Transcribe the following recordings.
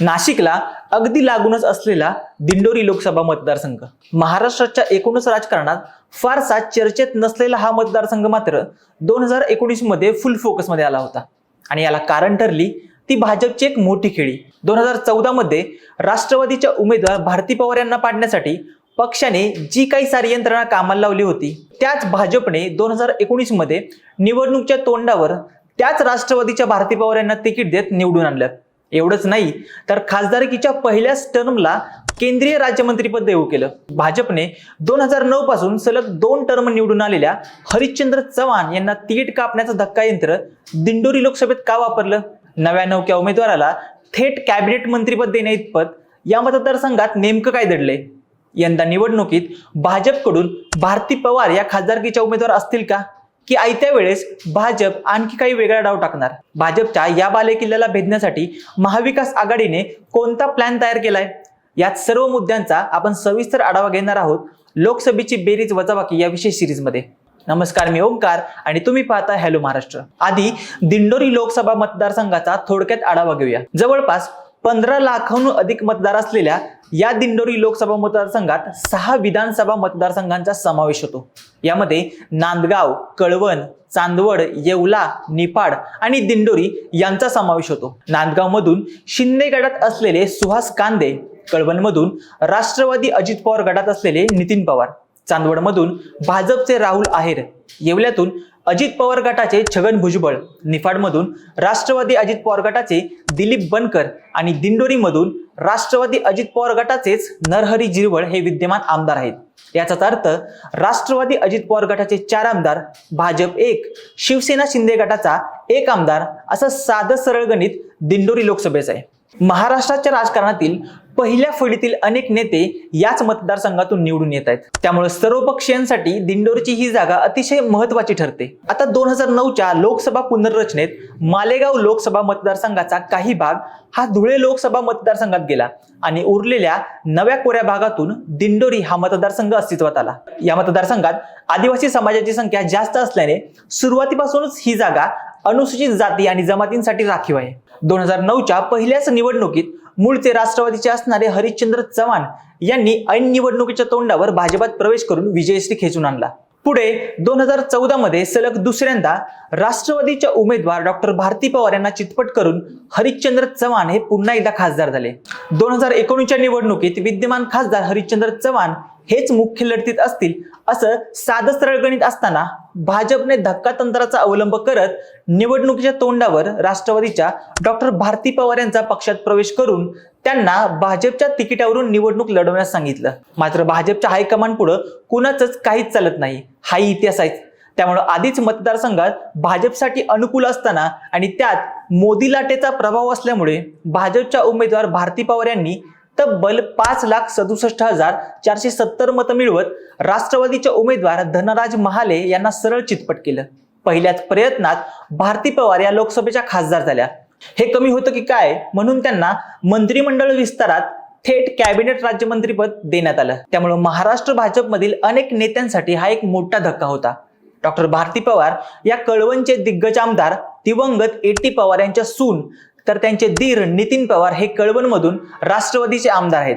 नाशिकला अगदी लागूनच असलेला दिंडोरी लोकसभा मतदारसंघ. महाराष्ट्राच्या एकूणच राजकारणात फारसा चर्चेत नसलेला हा मतदारसंघ मात्र दोन हजार एकोणीसमध्ये फुल फोकसमध्ये आला होता. आणि याला कारण ठरली ती भाजपची एक मोठी खेळी. दोन हजार चौदा मध्ये राष्ट्रवादीच्या उमेदवार भारती पवार यांना पाडण्यासाठी पक्षाने जी काही सारी यंत्रणा कामाला लावली होती त्याच भाजपने दोन हजार एकोणीसमध्ये तोंडावर त्याच राष्ट्रवादीच्या भारती पवार यांना तिकीट देत निवडून आणलं. एवढंच नाही तर खासदारकीच्या पहिल्याच टर्मला केंद्रीय राज्यमंत्रीपद देऊ केलं. भाजपने दोन हजार नऊ पासून सलग दोन टर्म निवडून आलेल्या हरिश्चंद्र चव्हाण यांना तिकीट कापण्याचं धक्का यंत्र दिंडोरी लोकसभेत का वापरलं? नव्या नौक्या उमेदवाराला थेट कॅबिनेट मंत्रीपद देण्याइतपत या मतदारसंघात नेमकं काय दडलंय यंदा निवडणुकीत भाजपकडून भारती पवार या खासदारकीच्या उमेदवार असतील का? की आयत्या वेळेस भाजप आणखी काही वेगळा डाव टाकणार. भाजपच्या या बालेकिल्ल्याला भेदण्यासाठी महाविकास आघाडीने कोणता प्लॅन तयार केलाय? यात सर्व मुद्द्यांचा आपण सविस्तर आढावा घेणार आहोत लोकसभेची बेरीज वजाबाकी या विशेष सिरीजमध्ये. नमस्कार मी ओंकार आणि तुम्ही पाहता हॅलो महाराष्ट्र. आधी दिंडोरी लोकसभा मतदारसंघाचा थोडक्यात आढावा घेऊया. जवळपास पंधरा लाखांहून अधिक मतदार असलेल्या या दिंडोरी लोकसभा मतदारसंघात सहा विधानसभा मतदारसंघांचा समावेश होतो. यामध्ये नांदगाव कळवण चांदवड येवला निफाड आणि दिंडोरी यांचा समावेश होतो. नांदगाव मधून शिंदे गटात असलेले सुहास कांदे कळवणमधून राष्ट्रवादी अजित पवार गटात असलेले नितीन पवार चांदवडमधून भाजपचे राहुल आहेर येवल्यातून अजित पवार गटाचे छगन भुजबळ निफाडमधून राष्ट्रवादी अजित पवार गटाचे दिलीप बनकर आणि दिंडोरीमधून राष्ट्रवादी अजित पवार गटाचेच नरहरी जिरवळ हे विद्यमान आमदार आहेत. याचाच अर्थ राष्ट्रवादी अजित पवार गटाचे चार आमदार भाजप एक शिवसेना शिंदे गटाचा एक आमदार असं साधं सरळ गणित दिंडोरी लोकसभेचं आहे. महाराष्ट्राच्या राजकारणातील पहिल्या फळीतील अनेक नेते याच मतदारसंघातून निवडून येत आहेत. त्यामुळे सर्व पक्षीयांसाठी दिंडोरची ही जागा अतिशय महत्वाची ठरते. आता दोन हजार नऊच्या लोकसभा पुनर्रचनेत मालेगाव लोकसभा मतदारसंघाचा काही भाग हा धुळे लोकसभा मतदारसंघात गेला आणि उरलेल्या नव्या कोऱ्या भागातून दिंडोरी हा मतदारसंघ अस्तित्वात आला. या मतदारसंघात आदिवासी समाजाची संख्या जास्त असल्याने सुरुवातीपासूनच ही जागा अनुसूचित जाती आणि जमातींसाठी राखीव आहे. दोन हजार नऊच्या पहिल्याच निवडणुकीत मूळचे राष्ट्रवादीचे असणारे हरिश्चंद्र चव्हाण यांनी ऐन निवडणुकीच्या तोंडावर भाजपात प्रवेश करून विजयश्री खेचून आणला. पुढे दोन हजार चौदा मध्ये सलग दुसऱ्यांदा राष्ट्रवादीच्या उमेदवार डॉक्टर भारती पवार यांना चितपट करून हरिश्चंद्र चव्हाण हे पुन्हा एकदा खासदार झाले. दोन हजार एकोणीसच्या निवडणुकीत विद्यमान खासदार हरिश्चंद्र चव्हाण हेच मुख्य लढतीत असतील असं साधं सरळ गणित असताना भाजपने धक्का तंत्राचा अवलंब करत निवडणुकीच्या तोंडावर राष्ट्रवादीच्या डॉक्टर भारती पवार यांचा पक्षात प्रवेश करून त्यांना भाजपच्या तिकिटावरून निवडणूक लढवण्यास सांगितलं. मात्र भाजपच्या हायकमांड पुढं कुणाचंच काहीच चालत नाही. हाही इतिहास आहे. त्यामुळे आधीच मतदारसंघात भाजपसाठी अनुकूल असताना आणि त्यात मोदी लाटेचा प्रभाव असल्यामुळे भाजपच्या उमेदवार भारती पवार यांनी तब्बल पाच लाख सदुसष्ट हजार चारशे सत्तर मतं मिळवत राष्ट्रवादीच्या उमेदवार धनराज महाले यांना सरळ चितपट केलं. पहिल्याच प्रयत्नात भारती पवार या लोकसभेच्या खासदार झाल्या. हे कमी होतं की काय? म्हणून त्यांना मंत्रिमंडळ विस्तारात थेट कॅबिनेट राज्यमंत्रीपद देण्यात आलं. त्यामुळे महाराष्ट्र भाजपमधील अनेक नेत्यांसाठी हा एक मोठा धक्का होता. डॉक्टर भारती पवार या कळवणचे दिग्गज आमदार दिवंगत एटी पवार यांच्या सून तर त्यांचे धीर नितीन पवार हे कळवणमधून राष्ट्रवादीचे आमदार आहेत.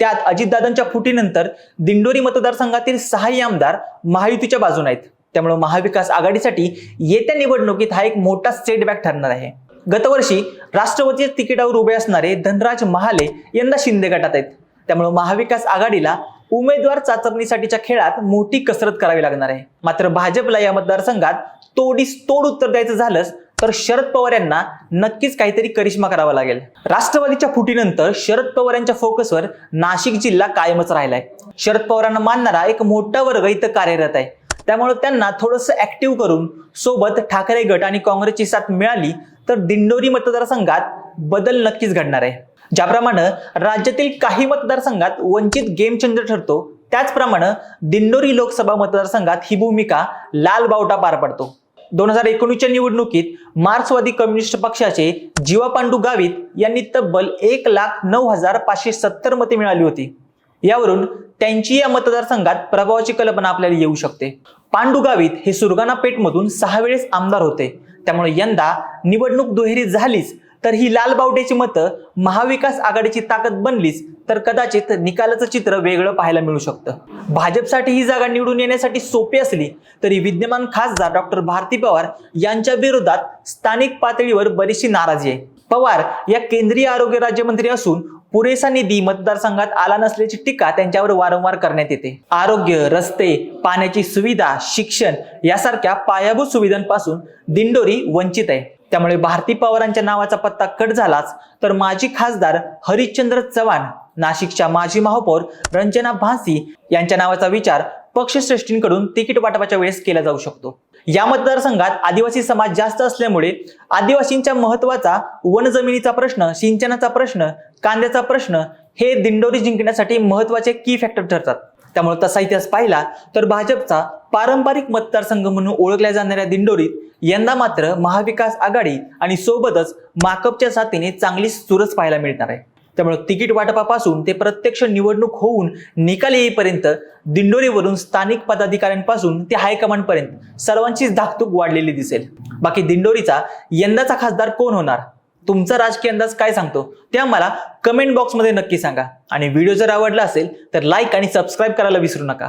त्यात अजितदादांच्या फुटीनंतर दिंडोरी मतदारसंघातील सहाही आमदार महायुतीच्या बाजून आहेत. त्यामुळे महाविकास आघाडीसाठी येत्या निवडणुकीत हा एक मोठा सेटबॅक ठरणार आहे. गतवर्षी राष्ट्रवादीच्या तिकिटावर उभे असणारे धनराज महाले यंदा शिंदे गटात आहेत. त्यामुळे महाविकास आघाडीला उमेदवार चाचपणीसाठीच्या खेळात मोठी कसरत करावी लागणार आहे. मात्र भाजपला या मतदारसंघात तोडीस तोड उत्तर द्यायचं झालंच तर शरद पवार यांना नक्कीच काहीतरी करिश्मा करावा लागेल. राष्ट्रवादीच्या फुटीनंतर शरद पवार यांच्या फोकसवर नाशिक जिल्हा कायमच राहिलाय. शरद पवारांना मानणारा एक मोठा वर्ग इथं कार्यरत आहे. त्यामुळे त्यांना थोडंसं ऍक्टिव्ह करून सोबत ठाकरे गट आणि काँग्रेसची साथ मिळाली तर दिंडोरी मतदारसंघात बदल नक्कीच घडणार आहे. ज्याप्रमाणे राज्यातील काही मतदारसंघात वंचित गेमचेंजर ठरतो त्याचप्रमाणे दिंडोरी लोकसभा मतदारसंघात ही भूमिका लाल बावटा पार पडतो. दोन हजार एकोणीसच्या निवडणुकीत मार्क्सवादी कम्युनिस्ट पक्षाचे जीवा पांडू गावित यांनी तब्बल एक लाख नऊ हजार पाचशे सत्तर मते मिळाली होती. यावरून त्यांची या मतदारसंघात प्रभावाची कल्पना आपल्याला येऊ शकते. पांडू गावित हे सुरगाणा पेठमधून सहा वेळेस आमदार होते. त्यामुळे यंदा निवडणूक दुहेरी झालीच तर ही लाल बावट्याची मतं महाविकास आघाडीची ताकद बनलीच तर कदाचित निकालाचं चित्र वेगळं पाहायला मिळू शकतं. भाजपसाठी ही जागा निवडून येण्यासाठी सोपी असली तरी विद्यमान खासदार डॉक्टर भारती पवार यांच्या विरोधात स्थानिक पातळीवर बरीचशी नाराजी आहे. पवार या केंद्रीय आरोग्य राज्यमंत्री असून पुरेसा निधी मतदारसंघात आला नसल्याची टीका त्यांच्यावर वारंवार करण्यात येते. आरोग्य रस्ते पाण्याची सुविधा शिक्षण यासारख्या पायाभूत सुविधांपासून दिंडोरी वंचित आहे. त्यामुळे भारती पवारांच्या नावाचा पत्ता कट झालाच तर माजी खासदार हरिश्चंद्र चव्हाण नाशिकच्या माजी महापौर रंजना भासी यांच्या नावाचा विचार पक्षश्रेष्ठींकडून तिकीट वाटपाच्या वेळेस केला जाऊ शकतो. या मतदारसंघात आदिवासी समाज जास्त असल्यामुळे आदिवासींच्या महत्त्वाचा वन जमिनीचा प्रश्न सिंचनाचा प्रश्न कांद्याचा प्रश्न हे दिंडोरी जिंकण्यासाठी महत्त्वाचे की फॅक्टर ठरतात. त्यामुळे तसा इतिहास पाहिला तर भाजपचा पारंपरिक मतदारसंघ म्हणून ओळखल्या जाणाऱ्या दिंडोरीत यंदा मात्र महाविकास आघाडी आणि सोबतच माकपच्या साथीने चांगली चुरस पाहायला मिळणार आहे. त्यामुळे तिकीट वाटपापासून ते प्रत्यक्ष निवडणूक होऊन निकाल येईपर्यंत दिंडोरीवरून स्थानिक पदाधिकाऱ्यांपासून ते हायकमांडपर्यंत सर्वांचीच धाकधूक वाढलेली दिसेल. बाकी दिंडोरीचा यंदाचा खासदार कोण होणार? तुमचा राजकीय अंदाज काय सांगतो? ते आम्हाला कमेंट बॉक्समध्ये नक्की सांगा. आणि व्हिडिओ जर आवडला असेल तर लाईक आणि सबस्क्राईब करायला विसरू नका.